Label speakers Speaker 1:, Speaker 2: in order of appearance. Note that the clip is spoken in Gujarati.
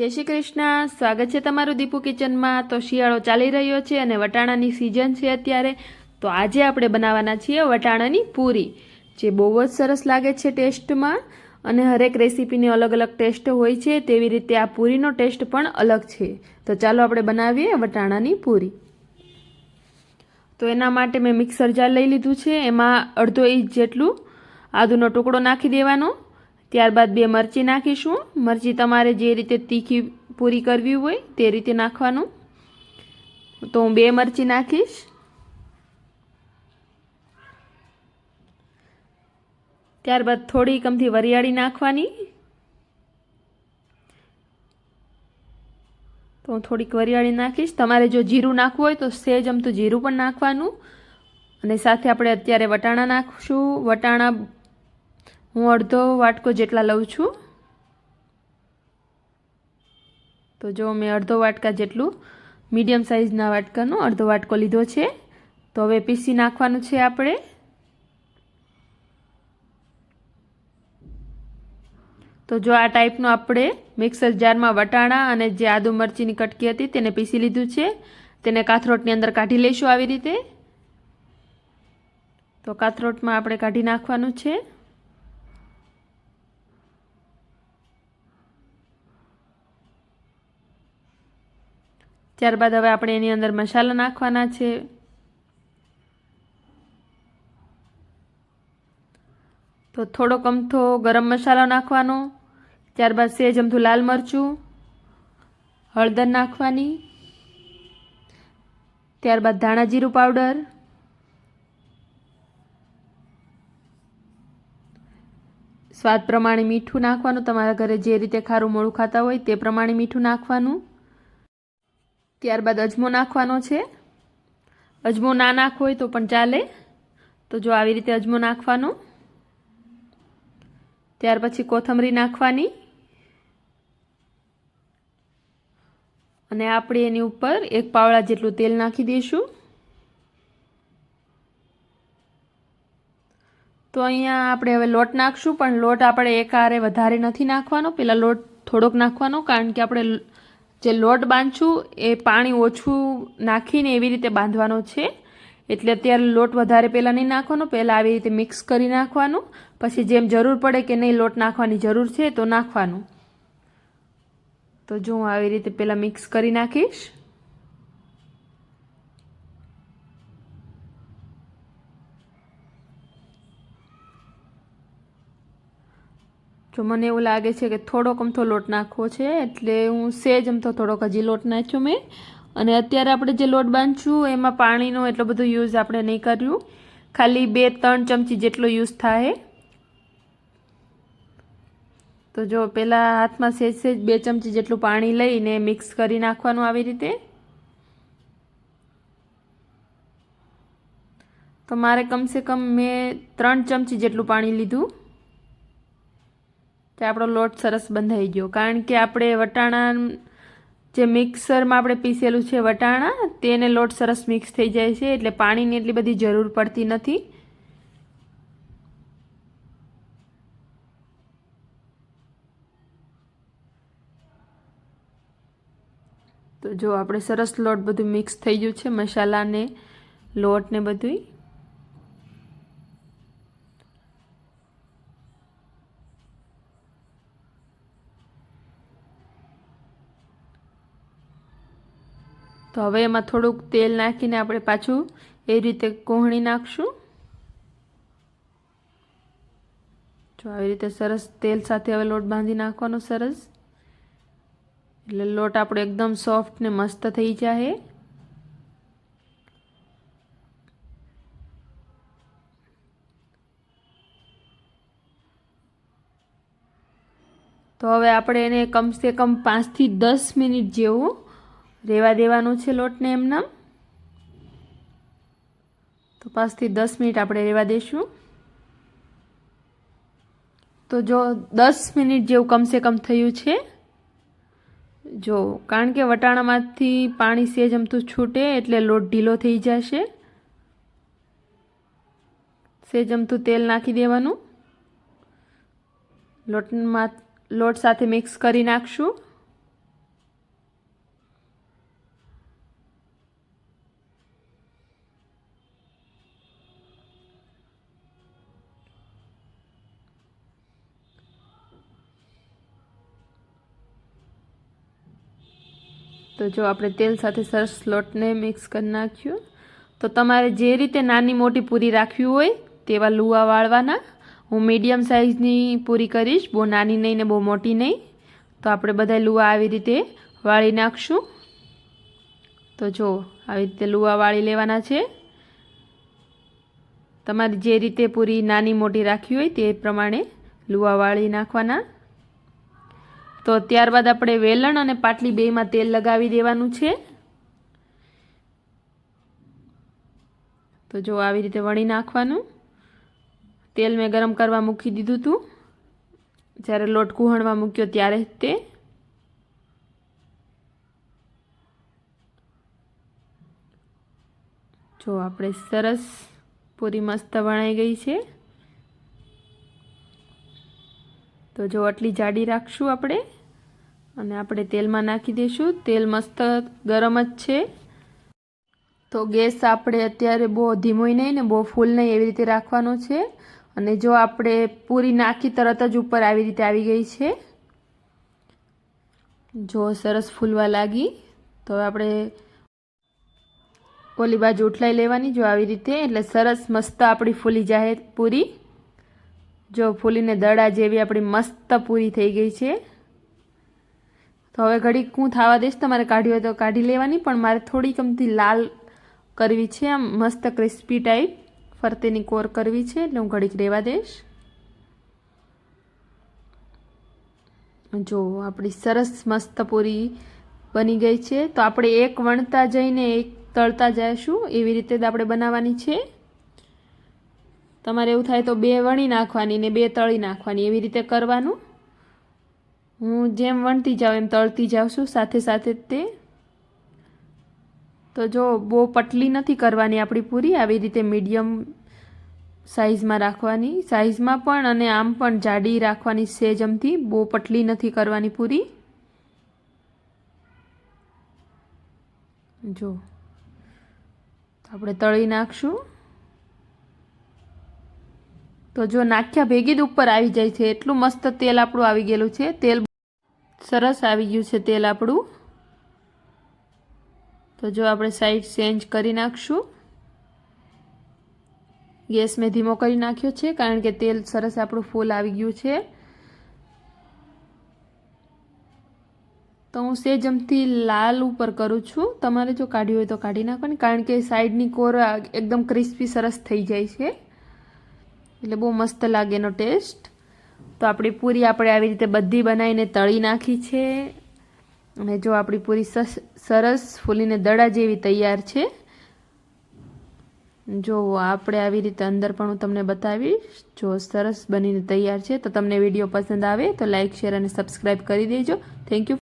Speaker 1: જય શ્રી કૃષ્ણ. સ્વાગત છે તમારું દીપુ કિચનમાં. તો શિયાળો ચાલી રહ્યો છે અને વટાણાની સિઝન છે અત્યારે. તો આજે આપણે બનાવવાના છીએ વટાણાની પૂરી, જે બહુ જ સરસ લાગે છે ટેસ્ટમાં. અને હરેક રેસીપીની અલગ અલગ ટેસ્ટ હોય છે, તેવી રીતે આ પૂરીનો ટેસ્ટ પણ અલગ છે. તો ચાલો આપણે બનાવીએ વટાણાની પૂરી. તો એના માટે મેં મિક્સર જાર લઈ લીધું છે. એમાં અડધો ઇંચ જેટલું આદુનો ટુકડો નાખી દેવાનો. ત્યારબાદ બે મરચી નાખીશું. મરચી તમારે જે રીતે તીખી પૂરી કરવી હોય તે રીતે નાખવાનું. તો હું બે મરચી નાખીશ. ત્યારબાદ થોડી કમથી વરિયાળી નાખવાની. તો હું થોડીક વરિયાળી નાખીશ. તમારે જો જીરું નાખવું હોય તો સેજ અમતું જીરું પણ નાખવાનું. અને સાથે આપણે અત્યારે વટાણા નાખશું. વટાણા હું અડધો વાટકો જેટલા લઉં છું. તો જો મેં અડધો વાટકા જેટલું મીડિયમ સાઇઝના વાટકાનો અડધો વાટકો લીધો છે. તો હવે પીસી નાખવાનું છે આપણે. તો જો આ ટાઈપનો આપણે મિક્સર જારમાં વટાણા અને જે આદુ મરચીની કટકી હતી તેને પીસી લીધું છે. તેને કાથરોટની અંદર કાઢી લઈશું આવી રીતે. તો કાથરોટમાં આપણે કાઢી નાખવાનું છે. ત્યારબાદ હવે આપણે એની અંદર મસાલા નાખવાના છે. તો થોડો કમથો ગરમ મસાલો નાખવાનો. ત્યારબાદ સેજ અમથું લાલ મરચું, હળદર નાખવાની. ત્યારબાદ ધાણા જીરું પાવડર. સ્વાદ પ્રમાણે મીઠું નાખવાનું. તમારા ઘરે જે રીતે ખારું મોળું ખાતા હોય તે પ્રમાણે મીઠું નાખવાનું. ત્યારબાદ અજમો નાખવાનો છે. અજમો ના નાખવો હોય તો પણ ચાલે. તો જો આવી રીતે અજમો નાખવાનો. ત્યાર પછી કોથમરી નાખવાની. અને આપણે એની ઉપર એક પાવડા જેટલું તેલ નાખી દઈશું. તો અહીંયા આપણે હવે લોટ નાખશું, પણ લોટ આપણે એક આરે વધારે નથી નાખવાનો. પેલા લોટ થોડોક નાખવાનો, કારણ કે આપણે જે લોટ બાંધશું, એ પાણી ઓછું નાખીને એવી રીતે બાંધવાનો છે. એટલે અત્યારે લોટ વધારે પહેલાં નહીં નાખવાનો, પહેલાં આવી રીતે મિક્સ કરી નાખવાનું. પછી જેમ જરૂર પડે કે નહીં લોટ નાખવાની જરૂર છે તો નાખવાનું. તો જો હું આવી રીતે પહેલાં મિક્સ કરી નાખીશ. જો મને એવું લાગે છે કે થોડોક અમથો લોટ નાખવો છે, એટલે હું સેજ અમથો થોડોક હજી લોટ નાખ્યો મેં. અને અત્યારે આપણે જે લોટ બાંધશું, એમાં પાણીનો એટલો બધો યુઝ આપણે નહીં કર્યું. ખાલી બે ત્રણ ચમચી જેટલો યુઝ થાય તો જો પહેલાં હાથમાં સેજ સેજ બે ચમચી જેટલું પાણી લઈને મિક્સ કરી નાખવાનું આવી રીતે. તો મારે કમસે કમ મેં ત્રણ ચમચી જેટલું પાણી લીધું. તે આપણો લોટ સરસ બંધાઈ ગયો. કારણ કે આપણે વટાણા જે મિક્સરમાં આપણે પીસેલું છે વટાણા, તેને લોટ સરસ મિક્સ થઈ જાય છે, એટલે પાણીની એટલી બધી જરૂર પડતી નથી. તો જો આપણે સરસ લોટ બધું મિક્સ થઈ ગયું છે, મસાલાને, લોટને બધું તો હવે એમાં થોડુંક તેલ નાખીને આપણે પાછું એ રીતે કોહણી નાખશું. જો આવી રીતે સરસ તેલ સાથે હવે લોટ બાંધી નાખવાનો સરસ. એટલે લોટ આપણો એકદમ સોફ્ટ ને મસ્ત થઈ જાય તો હવે આપણે એને કમસે કમ પાંચથી દસ મિનિટ જેવું રેવા દેવાનું છે લોટને એમનામ તો પાંચથી દસ મિનિટ આપણે રેવા દઈશું તો જો દસ મિનિટ જેવું કમસે કમ થયું છે. જો કારણ કે વટાણામાંથી પાણી સેજ અમતું છૂટે એટલે લોટ ઢીલો થઈ જશે. સેજ અમથું તેલ નાખી દેવાનું. લોટમાં લોટ સાથે મિક્સ કરી નાખશું. તો જો આપણે તેલ સાથે સરસ લોટને મિક્સ કરી નાખ્યું, તો તમારે જે રીતે નાની મોટી પૂરી રાખવી હોય તેવા લુવા વાળવાના. હું મીડિયમ સાઇઝની પૂરી કરીશ, બહુ નાની નહીં ને બહુ મોટી નહીં. તો આપણે બધા લુવા આવી રીતે વાળી નાખશું. તો જો આવી રીતે લુવા વાળી લેવાના છે. તમારે જે રીતે પૂરી નાની મોટી રાખવી હોય તે પ્રમાણે લુવા વાળી નાખવાના. તો ત્યારબાદ આપણે વેલણ અને પાટલી બેમાં તેલ લગાવી દેવાનું છે. તો જો આવી રીતે વણી નાખવાનું. તેલ મેં ગરમ કરવા મૂકી દીધું હતું. જ્યારે લોટ કુહણવા મૂક્યો ત્યારે તે. જો આપણે સરસ પૂરી મસ્ત વણાઈ ગઈ છે. તો જો આટલી જાડી રાખશું આપણે, અને આપણે તેલમાં નાખી દઈશું. તેલ મસ્ત ગરમ જ છે. તો ગેસ આપણે અત્યારે બહુ ધીમોય નહીં ને બહુ ફૂલ નહીં એવી રીતે રાખવાનો છે. અને જો આપણે પૂરી નાખી તરત જ ઉપર આવી રીતે આવી ગઈ છે. જો સરસ ફૂલવા લાગી, તો આપણે ઓલી બાજુ ઉઠલાઈ લેવાની. જો આવી રીતે, એટલે સરસ મસ્ત આપણી ફૂલી જાય પૂરી. જો ફૂલીને દડા જેવી આપણી મસ્ત પૂરી થઈ ગઈ છે. તો હવે ઘડીક હું થવા દઈશ, તમારે કાઢી હોય તો કાઢી લેવાની, પણ મારે થોડી કમથી લાલ કરવી છે, આમ મસ્ત ક્રિસ્પી ટાઈપ. ફરતેની કોર કરવી છે, એટલે હું ઘડીક રહેવા દઈશ. જો આપણી સરસ મસ્ત પૂરી બની ગઈ છે, તો આપણે એક વણતા જઈને એક તળતા જઈશું, એવી રીતે જ આપણે બનાવવાની છે. તમારે એવું થાય તો બે વણી નાખવાની ને બે તળી નાખવાની, એવી રીતે કરવાનું? હું જેમ વણતી જાઉં એમ તળતી જાઉં છું, સાથે સાથે તે તો જો બહુ પટલી નથી કરવાની આપણી પૂરી, આવી રીતે મીડિયમ સાઇઝમાં રાખવાની. સાઇઝમાં પણ અને આમ પણ જાડી રાખવાની સેજમથી બહુ પટલી નથી કરવાની પૂરી. જો આપણે તળી નાખશું. તો જો નાખ્યા ભેગી જ ઉપર આવી જાય છે, એટલું મસ્ત તેલ આપણું આવી ગયેલું છે. તેલ સરસ આવી ગયું છે તેલ આપણું. તો જો આપણે સાઈડ ચેન્જ કરી નાખશું. ગેસ મેં ધીમો કરી નાખ્યો છે, કારણ કે તેલ સરસ આપણું ફૂલ આવી ગયું છે. તો હું સેજમથી લાલ ઉપર કરું છું. તમારે જો કાઢ્યું હોય તો કાઢી નાખવાની, કારણ કે સાઈડની કોર એકદમ ક્રિસ્પી સરસ થઈ જાય છે. એટલે બહુ મસ્ત લાગે એનો ટેસ્ટ. તો આપણી પૂરી આપણે આવી રીતે બધી બનાવીને તળી નાખી છે. અને જો આપણી પૂરી સરસ ફૂલીને દડા જેવી તૈયાર છે. જો આપણે આવી રીતે અંદર પણ હું તમને બતાવીશ, જો સરસ બનીને તૈયાર છે, તો તમને વીડિયો પસંદ આવે તો લાઇક શેર અને સબસ્ક્રાઈબ કરી દેજો. Thank you